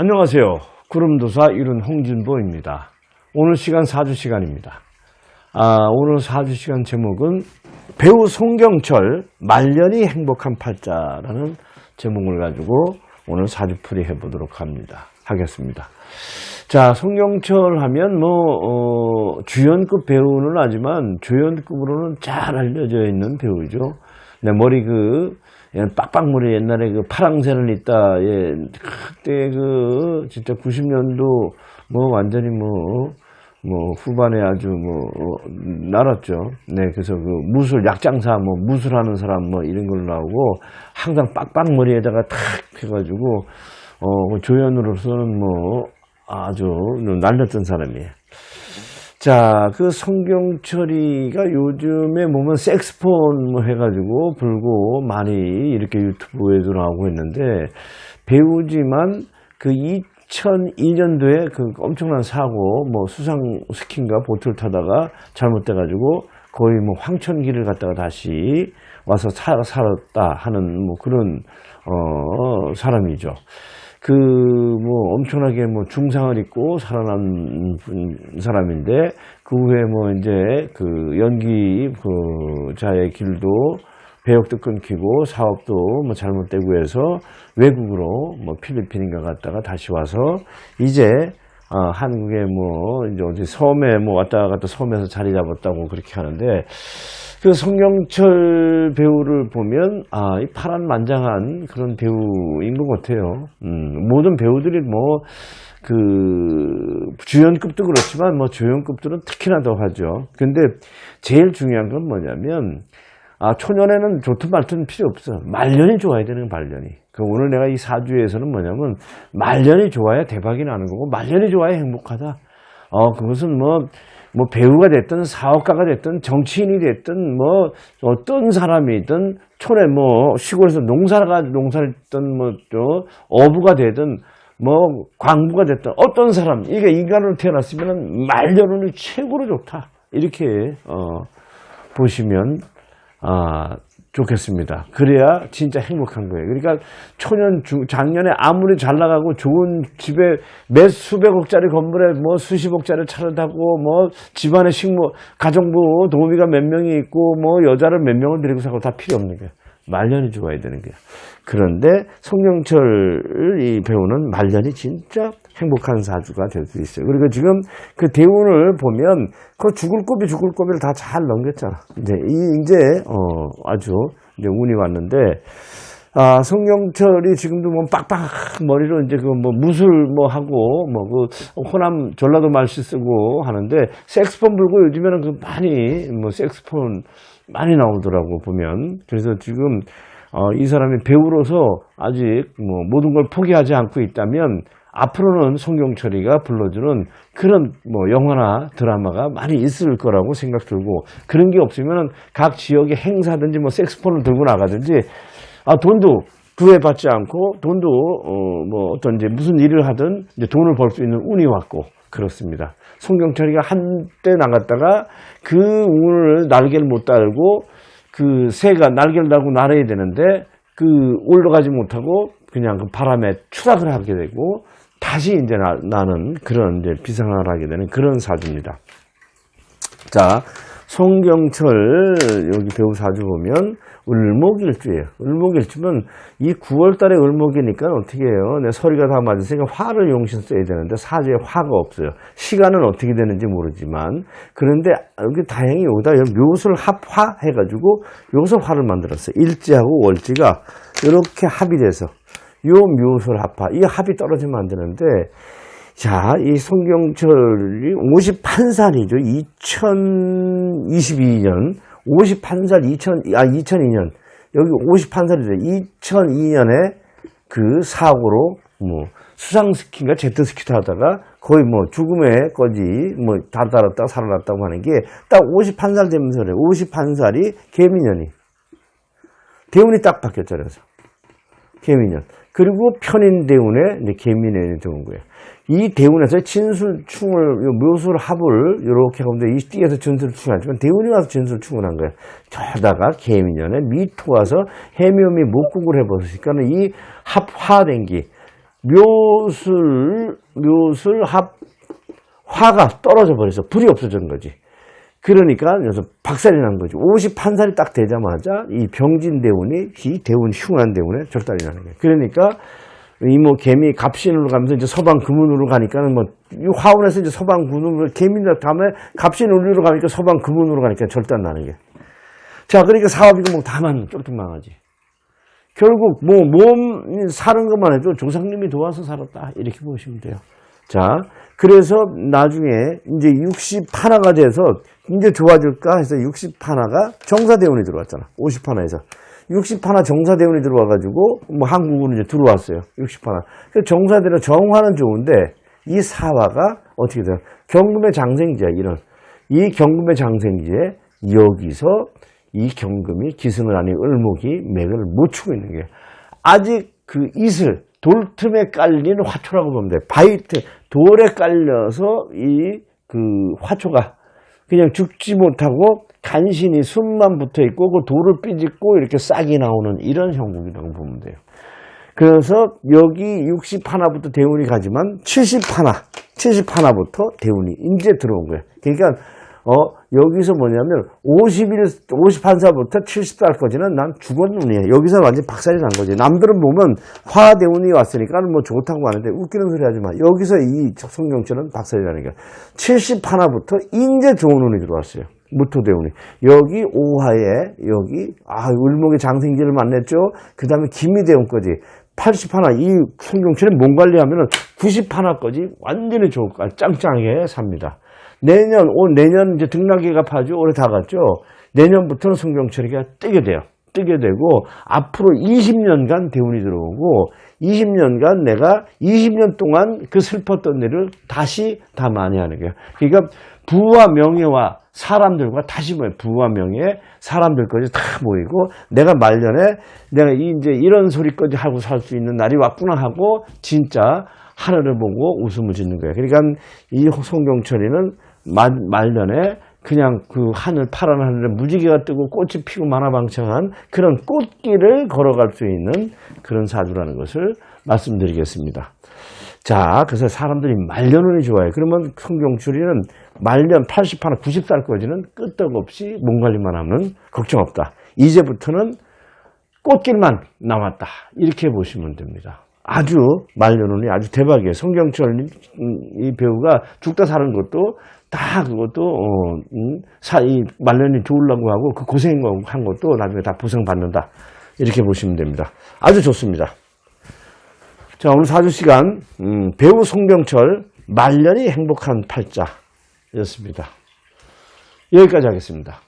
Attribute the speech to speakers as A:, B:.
A: 안녕하세요. 구름도사 이룬 홍진보입니다. 오늘 시간 4주 시간입니다. 아, 오늘 4주 시간 제목은 배우 송경철 말년이 행복한 팔자라는 제목을 가지고 오늘 4주 풀이 해보도록 합니다. 하겠습니다. 자, 송경철 하면 뭐, 어, 주연급 배우는 하지만 조연급으로는 잘 알려져 있는 배우죠. 내 머리 그, 예, 빡빡머리 옛날에 그 파랑새를 있다, 예, 그때 그, 진짜 90년도 뭐 완전히 뭐, 뭐 후반에 아주 뭐, 어, 날았죠. 네, 그래서 그 무술, 약장사, 뭐 무술하는 사람 뭐 이런 걸로 나오고 항상 빡빡머리에다가 탁 해가지고, 어, 조연으로서는 뭐 아주 날렸던 사람이에요. 자, 그 성경철이가 요즘에 보면 색스폰 뭐 해가지고 불고 많이 이렇게 유튜브에도 나오고 있는데 배우지만 그 2002년도에 그 엄청난 사고 뭐 수상 스킨가 보트를 타다가 잘못돼가지고 거의 뭐 황천길을 갔다가 다시 와서 살, 살았다 하는 뭐 그런 어 사람이죠. 그 뭐 엄청나게 뭐 중상을 입고 살아난 사람인데 그 후에 뭐 이제 그 연기 그 자의 길도 배역도 끊기고 사업도 뭐 잘못되고 해서 외국으로 뭐 필리핀인가 갔다가 다시 와서 이제 아, 한국에 뭐 이제 어디 섬에 뭐 왔다 갔다 섬에서 자리 잡았다고 그렇게 하는데 그 성경철 배우를 보면 아, 이 파란만장한 그런 배우인 것 같아요. 음, 모든 배우들이 뭐 그 주연급도 그렇지만 뭐 조연급들은 특히나 더 하죠. 근데 제일 중요한 건 뭐냐면 아, 초년에는 좋든 말든 필요 없어. 말년이 좋아야 되는 거야, 말년이. 그 오늘 내가 이 사주에서는 뭐냐면 말년이 좋아야 대박이 나는 거고 말년이 좋아야 행복하다. 어, 그것은 뭐, 뭐 배우가 됐든 사업가가 됐든 정치인이 됐든 뭐 어떤 사람이든 촌에 뭐 시골에서 농사가 농사를 했든 뭐저 어부가 되든 뭐 광부가 됐든 어떤 사람 이게 인간으로 태어났으면 말년은 최고로 좋다. 이렇게 어 보시면 아, 좋겠습니다. 그래야 진짜 행복한 거예요. 그러니까 초년, 중, 작년에 아무리 잘 나가고 좋은 집에 몇 수백억짜리 건물에 뭐 수십억짜리 차를 타고 뭐 집안에 식모, 가정부 도우미가 몇 명이 있고 뭐 여자를 몇 명을 데리고 사고 다 필요 없는 거예요. 말년이 좋아야 되는 거예요. 그런데 송영철 이 배우는 말년이 진짜 행복한 사주가 될 수 있어요. 그리고 지금 그 대운을 보면 그 죽을 고비 죽을 고비를 다 잘 넘겼잖아. 이제 이 이제 어 아주 이제 운이 왔는데 아 송영철이 지금도 뭐 빡빡 머리로 이제 그 뭐 무술 뭐 하고 뭐 그 호남 전라도 말씨 쓰고 하는데 색스폰 불고 요즘에는 그 많이 뭐 색스폰 많이 나오더라고 보면. 그래서 지금 어, 이 사람이 배우로서 아직 뭐 모든 걸 포기하지 않고 있다면 앞으로는 송경철이가 불러주는 그런 뭐 영화나 드라마가 많이 있을 거라고 생각 들고 그런 게 없으면 각 지역의 행사든지 뭐 색스폰을 들고 나가든지 아 돈도 구애받지 않고 돈도 어 뭐 어떤 이제 무슨 일을 하든 이제 돈을 벌 수 있는 운이 왔고 그렇습니다. 송경철이가 한때 나갔다가 그 운을 날개를 못 달고 그 새가 날개를 달고 날아야 되는데 그 올라가지 못하고 그냥 그 바람에 추락을 하게 되고 다시 이제 나, 는 그런 이제 비상을 하게 되는 그런 사주입니다. 자, 송경철 여기 배우 사주 보면 을목일주예요. 을목일주면 이 9월 달에 을목이니까 어떻게 해요? 내 서리가 다 맞으니까 화를 용신 써야 되는데 사주에 화가 없어요. 시간은 어떻게 되는지 모르지만 그런데 여기 다행히 여기다 묘술 합화 해가지고 여기서 화를 만들었어요. 일지하고 월지가 이렇게 합이 돼서 요 묘술 합화 이 합이 떨어지면 안 되는데 자, 이 송경철이 51살이죠. 2022년 51살 2000, 아, 2002년. 여기 51살이죠. 2002년에 그 사고로 뭐 수상스키인가 제트스키 타다가 거의 뭐 죽음의 거지 뭐 달달았다 살아났다고 하는 게 딱 51살 되면서 그래. 51살이 개미년이. 대운이 딱 바뀌었잖아요. 개미년. 그리고 편인 대운에 이제 개미년이 들어온 거예요. 이 대운에서 진술충을, 묘술 합을 이렇게 하는데 이 띠에서 진술충이 하지만 대운이 와서 진술충을 한 거예요. 저다가 개미년에 미토 와서 해묘미 목국을 해버렸으니까는 이 합화된 게 묘술, 묘술 합, 화가 떨어져 버려서 불이 없어진 거지. 그러니까 여기서 박살이 난 거지. 51살이 딱 되자마자 이 병진 대운이 이 대운 흉한 대운에 절단이 나는 거예요. 그러니까 이뭐 개미 갑신으로 가면서 이제 서방 금운으로 가니까는 뭐이 화운에서 이제 서방 금운으로 개미나 다음에 갑신 운으로 가니까 서방 금운으로 가니까 절단 나는 게. 자, 그러니까 사업이고 뭐 다만 쫄뚝 망하지. 결국 뭐 몸 사는 것만 해도 조상님이 도와서 살았다 이렇게 보시면 돼요. 자, 그래서 나중에 이제 60하나가 돼서 이제 좋아질까 해서 60하나가 정사대운이 들어왔잖아. 50하나에서. 60하나 정사대운이 들어와가지고 뭐 한국으로 이제 들어왔어요. 60하나. 그 정사대로 정화는 좋은데 이 사화가 어떻게 돼요? 경금의 장생지야, 이런. 이 경금의 장생지에 여기서 이 경금이 기승을 아닌 을목이 맥을 못 추고 있는 게 아직 그 이슬 돌틈에 깔린 화초라고 보면 돼. 바이트 돌에 깔려서 이 그 화초가 그냥 죽지 못하고 간신히 숨만 붙어 있고 그 돌을 삐집고 이렇게 싹이 나오는 이런 형국이라고 보면 돼요. 그래서 여기 60 하나부터 대운이 가지만 70 하나, 70 하나부터 대운이 이제 들어온 거예요. 그러니까 어 여기서 뭐냐면 51, 51살부터 70살까지는 난 죽었는이야. 여기서 완전 박살이 난 거지. 남들은 보면 화대운이 왔으니까 뭐 좋다고 하는데 웃기는 소리 하지 마. 여기서 이 성경처럼 박살이 나는 거야. 70 하나부터 이제 좋은 운이 들어왔어요. 무토대운이. 여기 오화에 여기 아 을목의 장생지를 만났죠. 그 다음에 기미대운까지 80 하나 이 성경처럼 몸 관리하면은 90 하나까지 완전히 좋을 거야. 짱짱하게 삽니다. 내년 올 내년 이제 등락기가 파죠. 올해 다 갔죠. 내년부터는 성경철이가 뜨게 돼요. 뜨게 되고 앞으로 20년간 대운이 들어오고 20년간 내가 20년 동안 그 슬펐던 일을 다시 다 많이 하는 거예요. 그러니까 부와 명예와 사람들과 다시 모여 부와 명예 사람들까지 다 모이고 내가 말년에 내가 이- 이제 이런 소리까지 하고 살 수 있는 날이 왔구나 하고 진짜 하늘을 보고 웃음을 짓는 거예요. 그러니까 이 송경철이는 말, 말년에 그냥 그 하늘 파란 하늘에 무지개가 뜨고 꽃이 피고 만화방창한 그런 꽃길을 걸어갈 수 있는 그런 사주라는 것을 말씀드리겠습니다. 자, 그래서 사람들이 말년운이 좋아요. 그러면 성경출이는 말년 80하나 90살까지는 끄떡없이 몸 관리만 하면 걱정 없다. 이제부터는 꽃길만 남았다. 이렇게 보시면 됩니다. 아주 말년운이 아주 대박이에요. 성경철 이 배우가 죽다 사는 것도 다 그것도 어, 음, 사, 이 말년이 좋으려고 하고 그 고생한 것도 나중에 다 보상받는다. 이렇게 보시면 됩니다. 아주 좋습니다. 자, 오늘 사주 시간, 음, 배우 송병철, 말년이 행복한 팔자였습니다. 여기까지 하겠습니다.